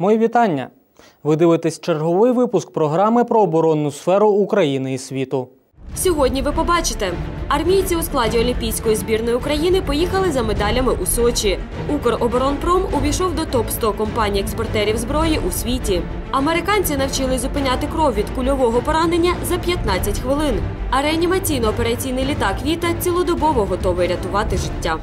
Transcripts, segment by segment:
Мої вітання! Ви дивитесь черговий випуск програми про оборонну сферу України і світу. Сьогодні ви побачите, армійці у складі Олімпійської збірної України поїхали за медалями у Сочі. Укроборонпром увійшов до топ 100 компаній експортерів зброї у світі. Американці навчились зупиняти кров від кульового поранення за 15 хвилин. А реанімаційно-операційний літак Віта цілодобово готовий рятувати життя.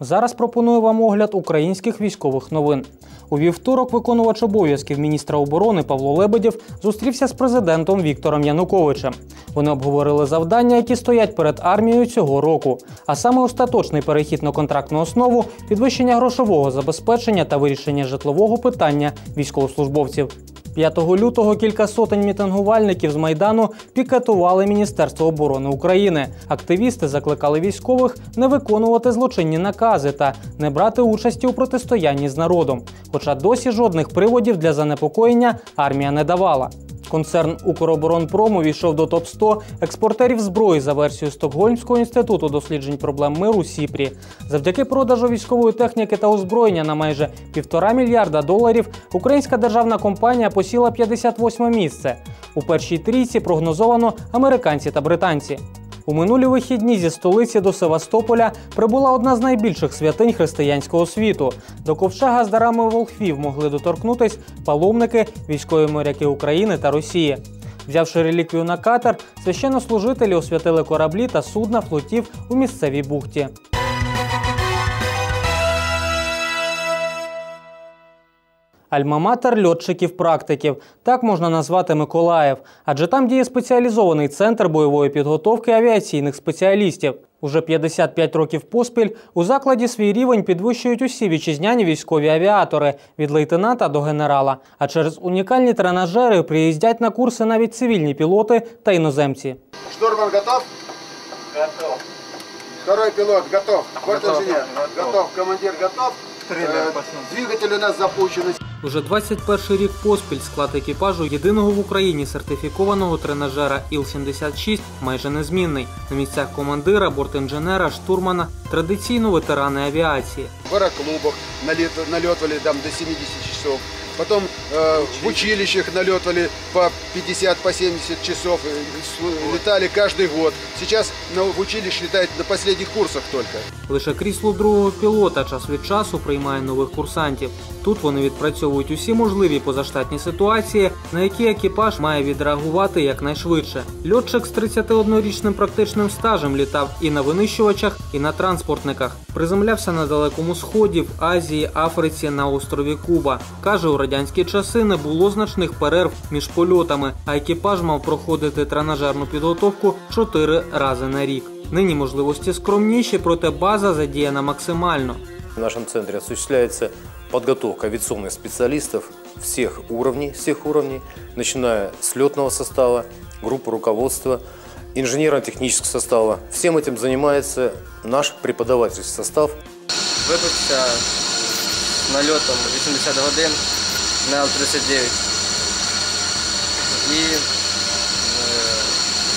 Зараз пропоную вам огляд українських військових новин. У вівторок виконувач обов'язків міністра оборони Павло Лебедєв зустрівся з президентом Віктором Януковичем. Вони обговорили завдання, які стоять перед армією цього року, а саме остаточний перехід на контрактну основу, підвищення грошового забезпечення та вирішення житлового питання військовослужбовців. 5 лютого кілька сотень мітингувальників з майдану пікетували Міністерство оборони України. Активісти закликали військових не виконувати злочинні накази та не брати участі у протистоянні з народом. Хоча досі жодних приводів для занепокоєння армія не давала. Концерн Укроборонпрому увійшов до топ 100 експортерів зброї за версією Стокгольмського інституту досліджень проблем миру Сіпрі. Завдяки продажу військової техніки та озброєння на майже півтора мільярда доларів українська державна компанія посіла 58 місце. У першій трійці прогнозовано американці та британці. У минулі вихідні зі столиці до Севастополя прибула одна з найбільших святинь християнського світу. До ковчега з дарами волхвів могли доторкнутись паломники, військові моряки України та Росії. Взявши реліквію на катер, священнослужителі освятили кораблі та судна флотів у місцевій бухті. Альма-матер льотчиків-практиків так можна назвати Миколаїв, адже там діє спеціалізований центр бойової підготовки авіаційних спеціалістів. Уже 55 років поспіль у закладі свій рівень підвищують усі вітчизняні військові авіатори від лейтенанта до генерала. А через унікальні тренажери приїздять на курси навіть цивільні пілоти та іноземці. Штурман готов? Готов. Второй пилот готов. Готов, готов. готов. Командир готов. Э. Двигатель у нас запущен. Уже 21 рік поспіль склад екіпажу єдиного в Україні сертифікованого тренажера Іл-76 майже незмінний. На місцях командира, бортінженера, штурмана традиційно ветерани авіації. В аэроклубах налет- налетывали там до 70 часов Потом э, в училищах налетывали по 50, по 70 часов. э, с- Летали каждый год. Сейчас на, в училище летают на последних курсах только. Лише крісло другого пілота час від часу приймає нових курсантів. Тут вони відпрацьовують усі можливі позаштатні ситуації, на які екіпаж має відреагувати якнайшвидше. Льотчик з 31-річним практичним стажем літав і на винищувачах, і на транспортниках. Приземлявся на далекому сході, в Азії, Африці, на острові Куба. каже, у радянські часи не було значних перерв між польотами, а екіпаж мав проходити тренажерну підготовку 4 рази на рік. Нині можливості скромніші, проте база задіяна максимально. В нашем центре осуществляется подготовка авиационных специалистов всех уровней, всех уровней, начиная с летного состава, группы руководства, инженерно-технического состава. Всем этим занимается наш преподавательский состав. Випустився з нальотом 80 годин на Л-39. І е,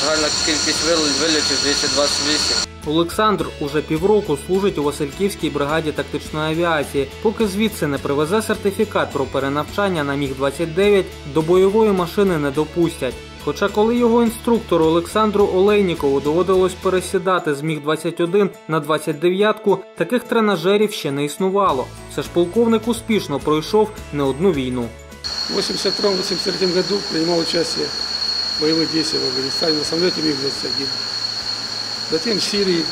загальна кількість вил- вильотів 228. Олександр уже півроку служить у Васильківській бригаді тактичної авіації. Поки звідси не привезе сертифікат про перенавчання на міг 29 до бойової машини не допустять. Хоча коли його інструктору Олександру Олейнікову доводилось пересідати з міг 21 на 29-ку, таких тренажерів ще не існувало. Все ж полковник успішно пройшов не одну війну. В 1982-1983 году принимал участие в боевых действиях в Афганистане на самолете МиГ-21. Затем в Сирии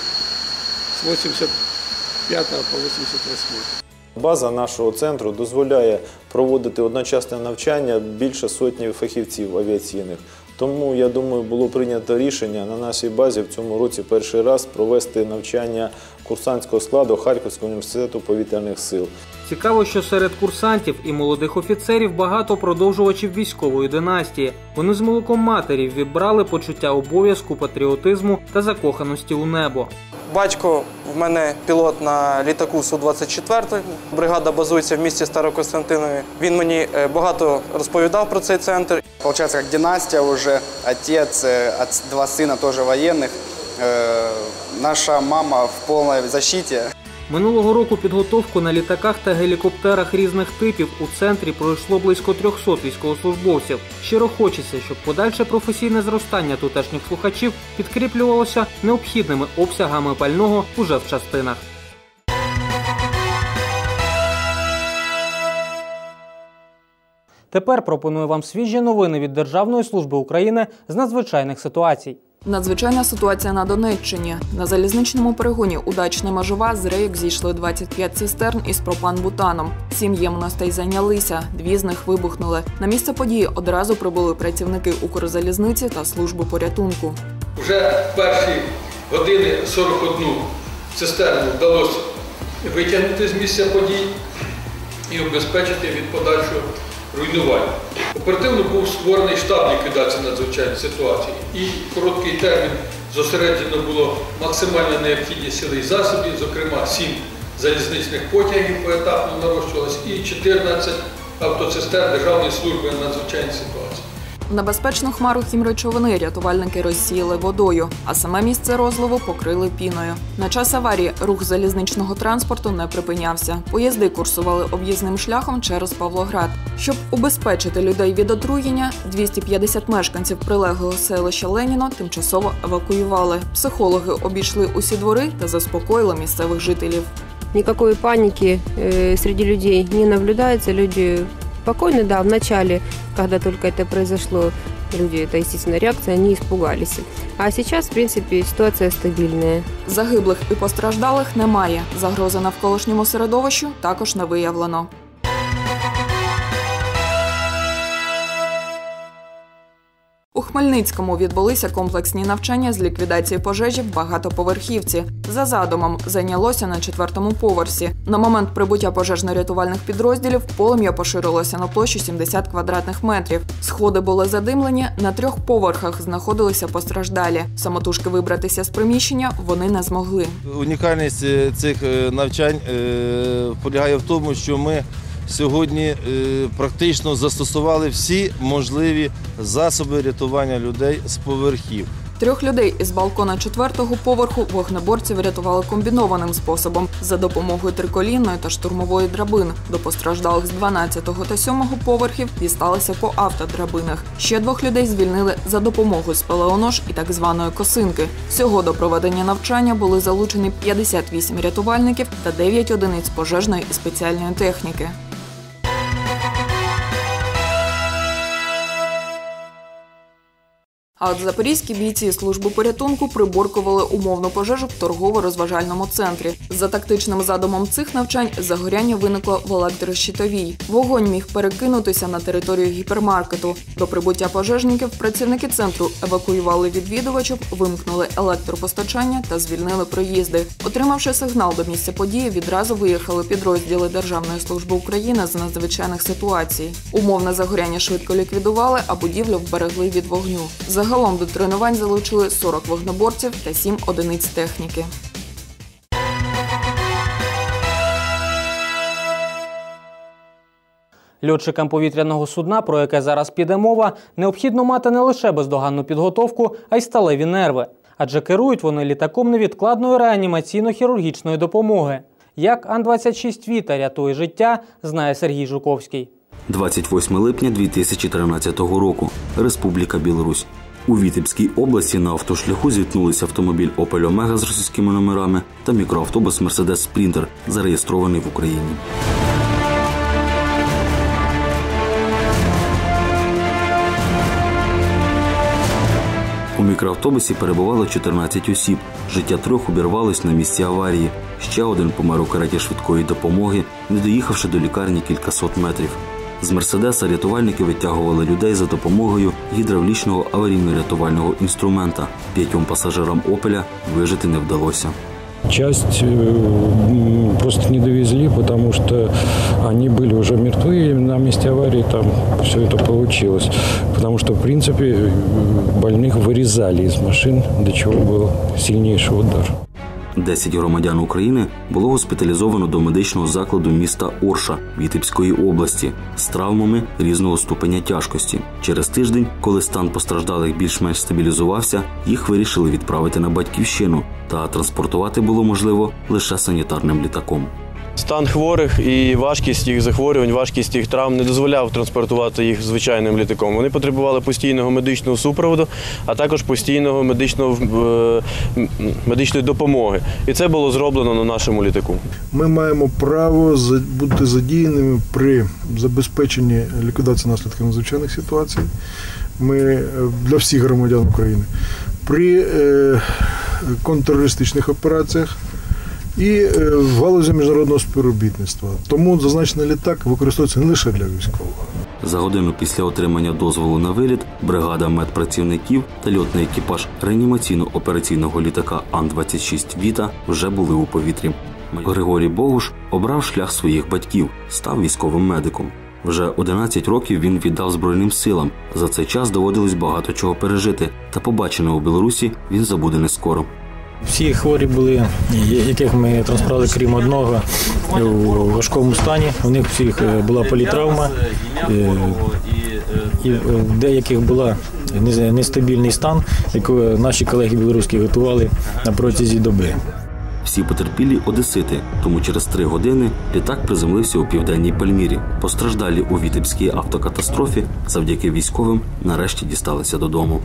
с 85 по 88. База нашого центру дозволяє проводити одночасне навчання більше сотні фахівців авіаційних. Тому я думаю, було прийнято рішення на нашій базі в цьому році перший раз провести навчання курсантського складу Харківського університету повітряних сил. Цікаво, що серед курсантів і молодих офіцерів багато продовжувачів військової династії. Вони з молоком матері вібрали почуття обов'язку, патріотизму та закоханості у небо. Батько в мене пілот на літаку Су-24. Бригада базується в місті Старокостянтинові. Він мені е, багато розповідав про цей центр. Получается, как династия уже, отец, э, от- два сына тоже военных. Э, Наша мама в полной защите. Минулого року підготовку на літаках та гелікоптерах різних типів у центрі пройшло близько 300 військовослужбовців. Щиро хочеться, щоб подальше професійне зростання тутешніх слухачів підкріплювалося необхідними обсягами пального уже в частинах. Тепер пропоную вам свіжі новини від Державної служби України з надзвичайних ситуацій. Надзвичайна ситуація на Донеччині. На залізничному перегоні удачна межова з рейок зійшли 25 цистерн із пропан-бутаном. Сім ємностей зайнялися, дві з них вибухнули. На місце події одразу прибули працівники Укрзалізниці та служби порятунку. Вже в перші години 41 цистерну вдалося витягнути з місця подій і обезпечити від подальшого руйнування. Оперативно був створений штаб ліквідації надзвичайних ситуацій і в короткий термін зосереджено було максимально необхідні сили і засоби, зокрема 7 залізничних потягів поетапно нарощувалось і 14 автоцистерн Державної служби надзвичайної ситуацій. Небезпечну хмару хімречовини рятувальники розсіяли водою, а саме місце розливу покрили піною. На час аварії рух залізничного транспорту не припинявся. Поїзди курсували об'їзним шляхом через Павлоград. Щоб убезпечити людей від отруєння, 250 мешканців прилеглого селища Леніно тимчасово евакуювали. Психологи обійшли усі двори та заспокоїли місцевих жителів. Никакой паники э, среди людей не наблюдается. Люди спокойны, да, в начале, когда только это произошло, люди, это естественно реакция, они испугались. А сейчас, в принципе, ситуация стабильная. Загиблих і постраждалих немає. Загрози навколишньому середовищу також не виявлено. Хмельницькому відбулися комплексні навчання з ліквідації пожежі в багатоповерхівці. За задумом зайнялося на четвертому поверсі. На момент прибуття пожежно-рятувальних підрозділів полум'я поширилося на площу 70 квадратних метрів. Сходи були задимлені. На трьох поверхах знаходилися постраждалі. Самотужки вибратися з приміщення вони не змогли. Унікальність е, цих е, навчань е, полягає в тому, що ми сьогодні е, практично застосували всі можливі засоби рятування людей з поверхів. Трьох людей із балкона четвертого поверху вогнеборці врятували комбінованим способом за допомогою триколінної та штурмової драбин. До постраждалих з 12-го та 7-го поверхів дісталися по автодрабинах. Ще двох людей звільнили за допомогою спелеонож і так званої косинки. Всього до проведення навчання були залучені 58 рятувальників та 9 одиниць пожежної і спеціальної техніки. А от запорізькі бійці служби порятунку приборкували умовну пожежу в торгово-розважальному центрі. За тактичним задумом цих навчань загоряння виникло в електрощитовій. Вогонь міг перекинутися на територію гіпермаркету. До прибуття пожежників працівники центру евакуювали відвідувачів, вимкнули електропостачання та звільнили проїзди. Отримавши сигнал до місця події, відразу виїхали підрозділи Державної служби України з надзвичайних ситуацій. Умовне загоряння швидко ліквідували, а будівлю вберегли від вогню. Загалом до тренувань залучили 40 вогнеборців та 7 одиниць техніки. Льотчикам повітряного судна, про яке зараз піде мова, необхідно мати не лише бездоганну підготовку, а й сталеві нерви. Адже керують вони літаком невідкладної реанімаційно-хірургічної допомоги. Як Ан-26 Віта рятує життя, знає Сергій Жуковський. 28 липня 2013 року. Республіка Білорусь. У Вітебській області на автошляху зіткнулися автомобіль Opel Omega з російськими номерами та мікроавтобус Mercedes Sprinter, зареєстрований в Україні. У мікроавтобусі перебувало 14 осіб. Життя трьох обірвалось на місці аварії. Ще один помер у кареті швидкої допомоги, не доїхавши до лікарні кількасот метрів. З Мерседеса рятувальники витягували людей за допомогою гідравлічного аварійно-рятувального інструмента. П'ятьом пасажирам Опеля вижити не вдалося. Часть э, просто не довезли, потому что они были уже мертвы, и на месте аварии там все это получилось. Потому что, в принципе, э, больных вырезали из машин, до чего был сильнейший удар. 10 громадян України було госпіталізовано до медичного закладу міста Орша Вітебської області з травмами різного ступеня тяжкості. Через тиждень, коли стан постраждалих більш-менш стабілізувався, їх вирішили відправити на батьківщину та транспортувати було можливо лише санітарним літаком. Стан хворих і важкість їх захворювань, важкість їх травм не дозволяв транспортувати їх звичайним літаком. Вони потребували постійного медичного супроводу, а також постійного медичного е, медичної допомоги. І це було зроблено на нашому літаку. Ми маємо право бути задіяними при забезпеченні ліквідації наслідків надзвичайних ситуацій. Ми е, для всіх громадян України при е, контртерористичних операціях і е, в галузі міжнародного співробітництва. Тому зазначений літак використовується не лише для військових. За годину після отримання дозволу на виліт бригада медпрацівників та льотний екіпаж реанімаційно-операційного літака Ан-26 Віта вже були у повітрі. Григорій Богуш обрав шлях своїх батьків, став військовим медиком. Вже 11 років він віддав Збройним силам. За цей час доводилось багато чого пережити, та побачене у Білорусі він забуде не скоро. Всі хворі були, яких ми транспортували, крім одного, у важкому стані. У них всіх е, була політравма, е, і в деяких була нестабільний стан, яку наші колеги білоруські готували на протязі доби. Всі потерпілі одесити, тому через три години літак приземлився у південній Пальмірі. Постраждалі у Вітебській автокатастрофі завдяки військовим нарешті дісталися додому.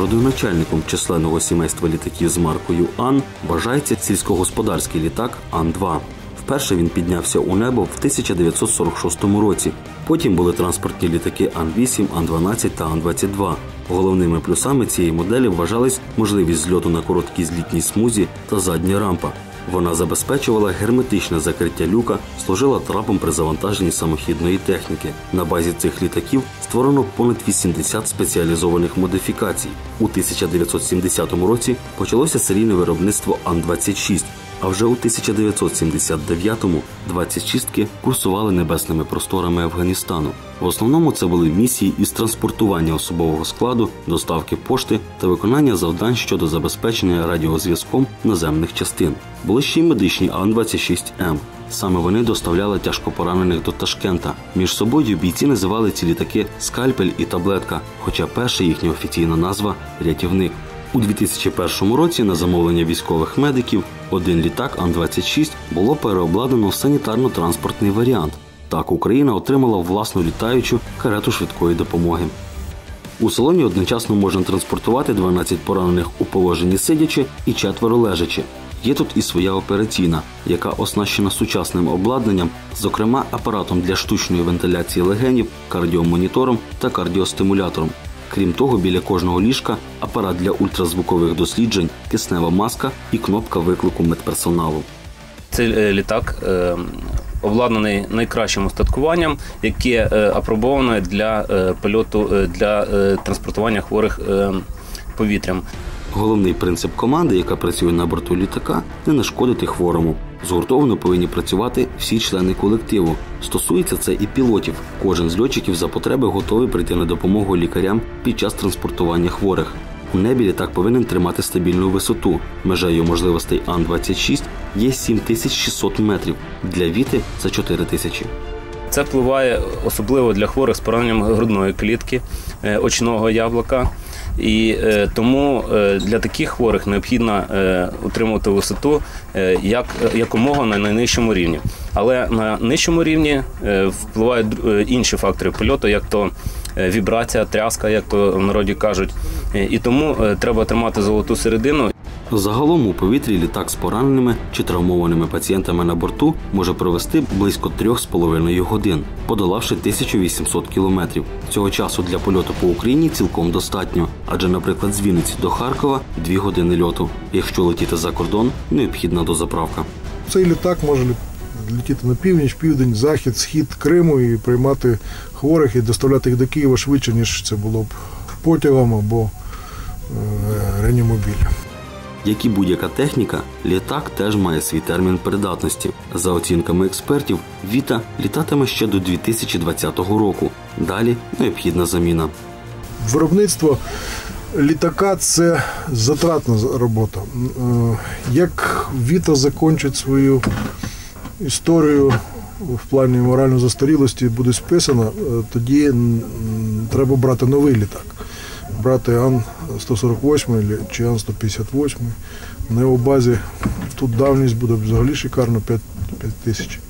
Родоначальником численного сімейства літаків з маркою Ан вважається сільськогосподарський літак Ан-2. Вперше він піднявся у небо в 1946 році. Потім були транспортні літаки Ан-8, Ан-12 та Ан-22. Головними плюсами цієї моделі вважались можливість зльоту на короткій злітній смузі та задня рампа. Вона забезпечувала герметичне закриття люка, служила трапом при завантаженні самохідної техніки. На базі цих літаків створено понад 80 спеціалізованих модифікацій. У 1970 році почалося серійне виробництво Ан-26, а вже у 1979-му 26-ки курсували небесними просторами Афганістану. В основному це були місії із транспортування особового складу, доставки пошти та виконання завдань щодо забезпечення радіозв'язком наземних частин. Були ще й медичні Ан-26М. Саме вони доставляли тяжкопоранених до Ташкента. Між собою бійці називали ці літаки скальпель і таблетка, хоча перша їхня офіційна назва рятівник. У 2001 році на замовлення військових медиків один літак Ан-26 було переобладнано в санітарно-транспортний варіант. Так Україна отримала власну літаючу карету швидкої допомоги. У салоні одночасно можна транспортувати 12 поранених у положенні сидячи і четверо лежачи. Є тут і своя операційна, яка оснащена сучасним обладнанням, зокрема апаратом для штучної вентиляції легенів, кардіомонітором та кардіостимулятором. Крім того, біля кожного ліжка апарат для ультразвукових досліджень, киснева маска і кнопка виклику медперсоналу. Цей е, літак е, обладнаний найкращим устаткуванням, яке е, апробоване для польоту для транспортування хворих повітрям. Головний принцип команди, яка працює на борту літака, не нашкодити хворому. Згуртовано повинні працювати всі члени колективу. Стосується це і пілотів. Кожен з льотчиків за потреби готовий прийти на допомогу лікарям під час транспортування хворих. У небі літак повинен тримати стабільну висоту. Межею можливостей Ан-26 є 7600 метрів. Для Віти це 4000. Це впливає особливо для хворих з пораненням грудної клітки, е, очного яблука. І е, тому е, для таких хворих необхідно е, утримувати висоту як, якомога на найнижчому рівні. Але на нижчому рівні впливають інші фактори польоту, як то вібрація, тряска, як то в народі кажуть. І тому треба тримати золоту середину. Загалом у повітрі літак з пораненими чи травмованими пацієнтами на борту може провести близько 3,5 годин, подолавши 1800 кілометрів. Цього часу для польоту по Україні цілком достатньо, адже, наприклад, з Вінниці до Харкова 2 години льоту. Якщо летіти за кордон, необхідна дозаправка. Цей літак може летіти на північ, південь, захід, схід Криму і приймати хворих і доставляти їх до Києва швидше, ніж це було б потягом або е, реанімобілем. Як і будь-яка техніка, літак теж має свій термін придатності. За оцінками експертів, Віта літатиме ще до 2020 року. Далі необхідна заміна. Виробництво літака це затратна робота. Е, Як Віта закінчить свою історію в плані моральної застарілості буде списана, е, тоді треба брати новий літак. Брати Ан-148 чи Ан-158. На його базі тут давність буде взагалі шикарно 5, 5 тисяч.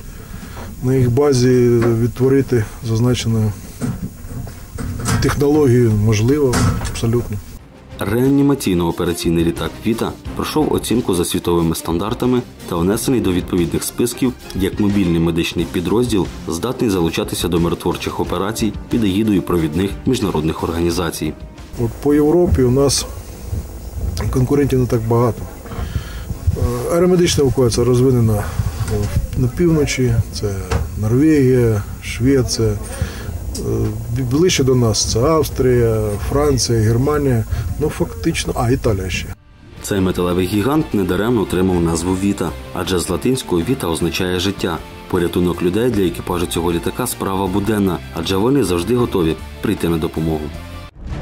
На їх базі відтворити зазначену технологію можливо абсолютно. Реанімаційно-операційний літак Віта пройшов оцінку за світовими стандартами та внесений до відповідних списків як мобільний медичний підрозділ, здатний залучатися до миротворчих операцій під егідою провідних міжнародних організацій. От по Європі у нас конкурентів не так багато. Е, Аеромедична евакуація розвинена на півночі, це Норвегія, Швеція. Е, Ближче до нас це Австрія, Франція, Германія. Ну фактично, а Італія ще. Цей металевий гігант недаремно отримав назву Віта, адже з латинської Віта означає життя. Порятунок людей для екіпажу цього літака справа буденна, адже вони завжди готові прийти на допомогу.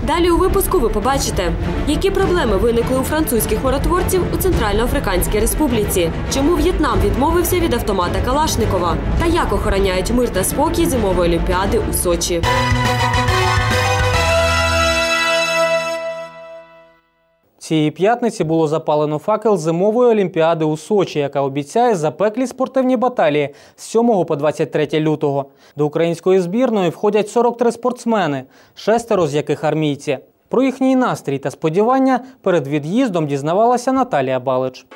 Далі у випуску ви побачите, які проблеми виникли у французьких миротворців у Центральноафриканській Республіці, чому В'єтнам відмовився від автомата Калашникова та як охороняють мир та спокій зимової олімпіади у Сочі. Цієї п'ятниці було запалено факел зимової олімпіади у Сочі, яка обіцяє запеклі спортивні баталії з 7 по 23 лютого. До української збірної входять 43 спортсмени, шестеро з яких армійці. Про їхній настрій та сподівання перед від'їздом дізнавалася Наталія Балич.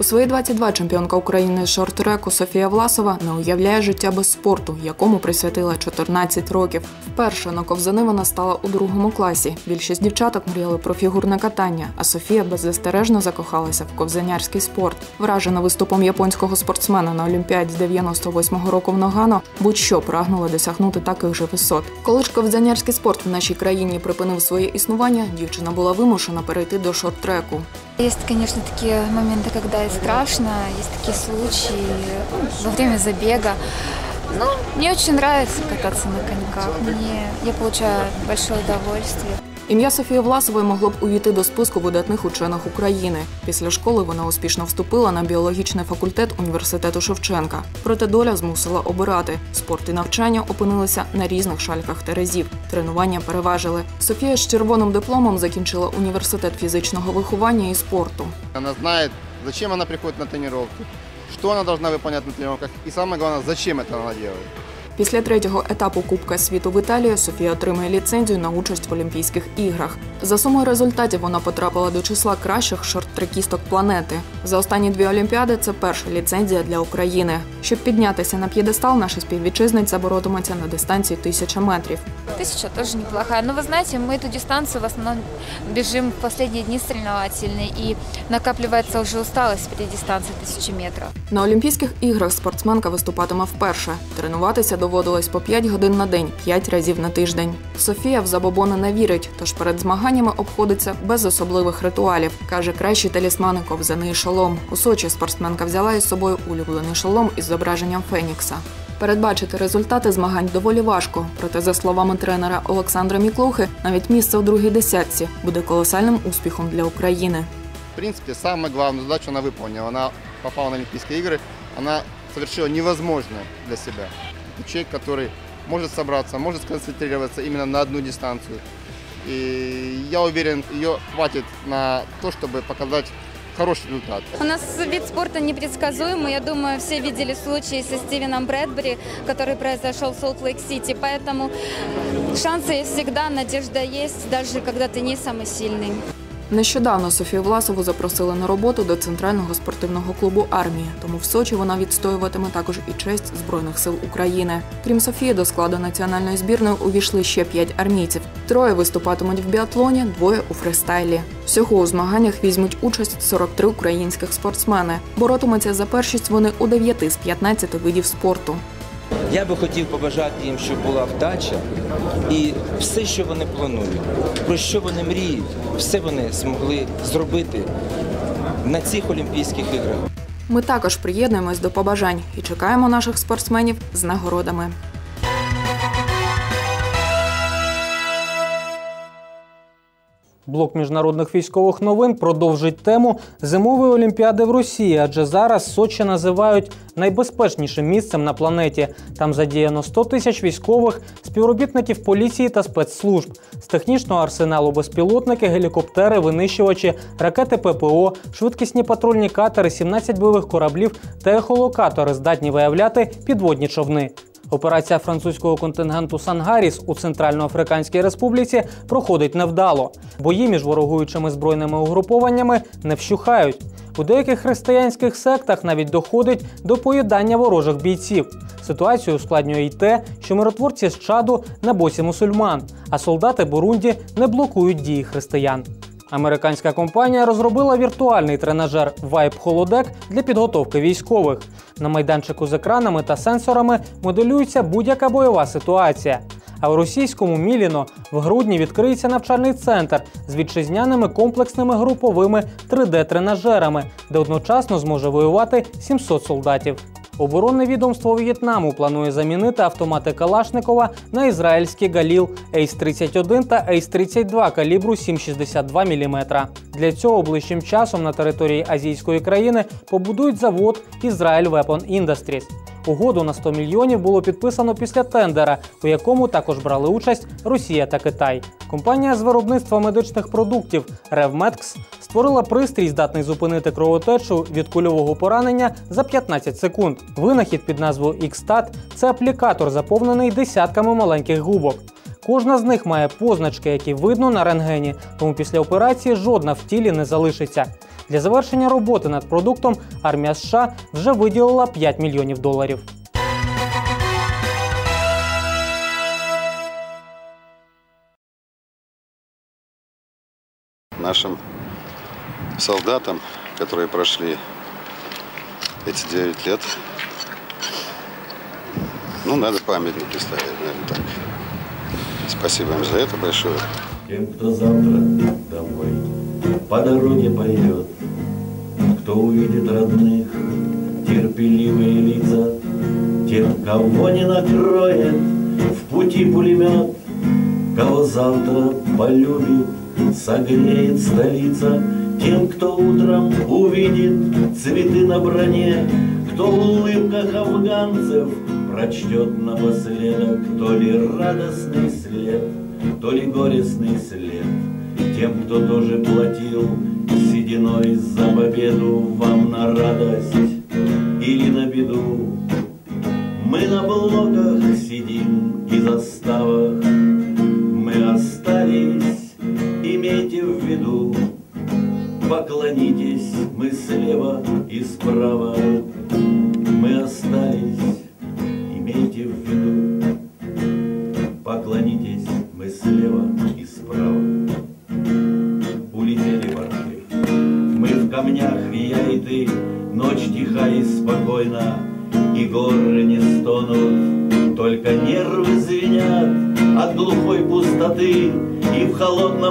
У свої 22 чемпіонка України шорт-треку Софія Власова не уявляє життя без спорту, якому присвятила 14 років. Вперше на ковзани вона стала у другому класі. Більшість дівчаток мріяли про фігурне катання, а Софія беззастережно закохалася в ковзанярський спорт. Вражена виступом японського спортсмена на Олімпіаді з 98-го року в Ногано, будь-що прагнула досягнути таких же висот. Коли ж ковзанярський спорт в нашій країні припинив своє існування, дівчина була вимушена перейти до шорт-треку. Есть, конечно, такие моменты, когда страшно, есть такие случаи ну, во время забега. Но мне очень нравится кататься на коньках. Мне, я получаю большое удовольствие. Ім'я Софії Власової могло б увійти до списку видатних учених України. Після школи вона успішно вступила на біологічний факультет університету Шевченка. Проте доля змусила обирати. Спорт і навчання опинилися на різних шальках терезів. Тренування переважили. Софія з червоним дипломом закінчила університет фізичного виховання і спорту. Она знает, зачем она приходит на тренировки, что она должна выполнять на тренировках и самое главное, зачем это она делает. Після третього етапу Кубка світу в Італії Софія отримує ліцензію на участь в Олімпійських іграх. За сумою результатів вона потрапила до числа кращих шорт-трекісток планети. За останні дві олімпіади це перша ліцензія для України. Щоб піднятися на п'єдестал, наша співвітчизниця боротиметься на дистанції тисяча метрів. Тысяча тоже неплохая. Но вы знаете, мы эту дистанцию в основном бежим в последние дни соревновательные, и накапливается уже усталость при дистанции тысячи метров. На Олімпійських іграх спортсменка виступатиме вперше. Тренуватися доводилось по 5 годин на день, 5 разів на тиждень. Софія в забобони не вірить, тож перед змаганнями обходиться без особливих ритуалів. каже, кращі талісмани ковзаний шолом. У Сочі спортсменка взяла із собою улюблений шолом із зображенням Фенікса. Передбачити результати змагань доволі важко. Проте, за словами тренера Олександра Міклухи, навіть місце у другій десятці буде колосальним успіхом для України. В принципе, самую главную задачу она выполнила. Она попала на Олимпийские игры, она совершила невозможное для себя. Человек, который может собраться, может сконцентрироваться именно на одну дистанцию. И я уверен, ее хватит на то, чтобы показать хороший результат. У нас вид спорта непредсказуемый. Я думаю, все видели случай со Стивеном Брэдбери, который произошел в Солт-Лейк-Сити. Поэтому шансы всегда, надежда есть, даже когда ты не самый сильный. Нещодавно Софію Власову запросили на роботу до центрального спортивного клубу армії. Тому в Сочі вона відстоюватиме також і честь збройних сил України. Крім Софії, до складу національної збірної увійшли ще п'ять армійців. Троє виступатимуть в біатлоні, двоє у фристайлі. Всього у змаганнях візьмуть участь 43 українських спортсмени. Боротимуться за першість вони у 9 з 15 видів спорту. Я би хотів побажати їм, щоб була вдача і все, що вони планують, про що вони мріють, все вони змогли зробити на цих Олімпійських іграх. Ми також приєднуємось до побажань і чекаємо наших спортсменів з нагородами. Блок міжнародних військових новин продовжить тему зимової олімпіади в Росії, адже зараз Сочі називають найбезпечнішим місцем на планеті. Там задіяно 100 тисяч військових, співробітників поліції та спецслужб. З технічного арсеналу безпілотники, гелікоптери, винищувачі, ракети ППО, швидкісні патрульні катери, 17 бойових кораблів та ехолокатори здатні виявляти підводні човни. Операція французького контингенту Сангаріс у Центральноафриканській Республіці проходить невдало. Бої між ворогуючими збройними угрупованнями не вщухають. У деяких християнських сектах навіть доходить до поїдання ворожих бійців. Ситуацію ускладнює й те, що миротворці з чаду на боці мусульман, а солдати Бурунді не блокують дії християн. Американська компанія розробила віртуальний тренажер Vibe Holodeck для підготовки військових. На майданчику з екранами та сенсорами моделюється будь-яка бойова ситуація. А в російському Міліно в грудні відкриється навчальний центр з вітчизняними комплексними груповими 3D-тренажерами, де одночасно зможе воювати 700 солдатів. Оборонне відомство В'єтнаму планує замінити автомати Калашникова на ізраїльські Галіл Ейс-31 та Ейс-32 калібру 7,62 мм. Для цього ближчим часом на території азійської країни побудують завод Ізраїль Weapon Industries. Угоду на 100 мільйонів було підписано після тендера, у якому також брали участь Росія та Китай. Компанія з виробництва медичних продуктів RevMedx створила пристрій, здатний зупинити кровотечу від кульового поранення за 15 секунд. Винахід під назвою XStat – це аплікатор, заповнений десятками маленьких губок. Кожна з них має позначки, які видно на рентгені, тому після операції жодна в тілі не залишиться. Для завершення роботи над продуктом армія США вже виділила 5 мільйонів доларів. Нашим солдатам, которые прошли эти 9 лет, ну, надо памятники ставить, наверное, так. Спасибо им за это большое. Тем, кто завтра домой по дороге пойдет, кто увидит родных, терпеливые лица, тем, кого не накроет в пути пулемет, кого завтра полюбит, согреет столица, тем, кто утром увидит цветы на броне, кто в улыбках афганцев прочтет напоследок то ли радостный след, то ли горестный след. Тем, кто тоже платил сединой за победу вам на радость или на беду. Мы на блоках сидим и заставах, мы остались, имейте в виду, поклонитесь, мы слева и справа, мы остались, имейте в виду, поклонитесь,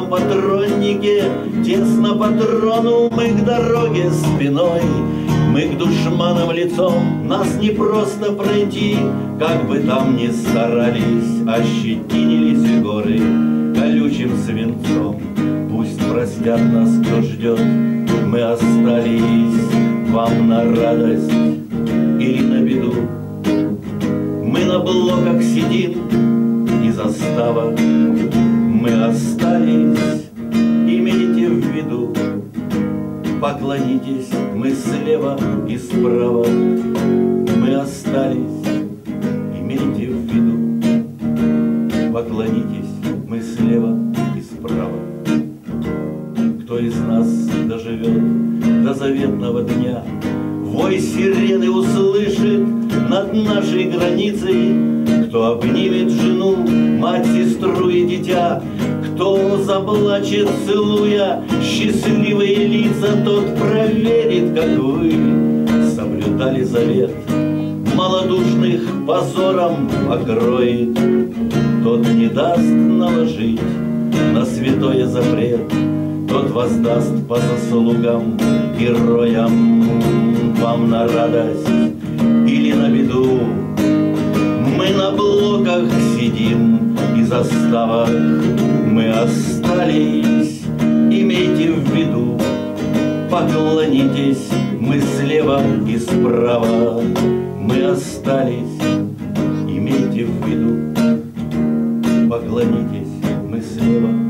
патроннике тесно патрону мы к дороге спиной, мы к душманам лицом, нас не просто пройти, как бы там ни старались, ощетинились горы колючим свинцом. Пусть простят нас, кто ждет, мы остались вам на радость или на беду. Мы на блоках сидим и застава, мы остались, имейте в виду, поклонитесь, мы слева и справа, мы остались, имейте в виду, поклонитесь, мы слева и справа. Кто из нас доживет до заветного дня, вой сирены услышит над нашей границей, кто обнимет жену, мать, сестру и дитя, кто заплачет, целуя счастливые лица, тот проверит, как вы соблюдали завет. Малодушных позором покроет, тот не даст наложить на святое запрет, тот воздаст по заслугам героям вам на радость или на беду. Мы на блоках сидим заставах мы остались. Имейте в виду, поклонитесь, мы слева и справа мы остались. Имейте в виду, поклонитесь, мы слева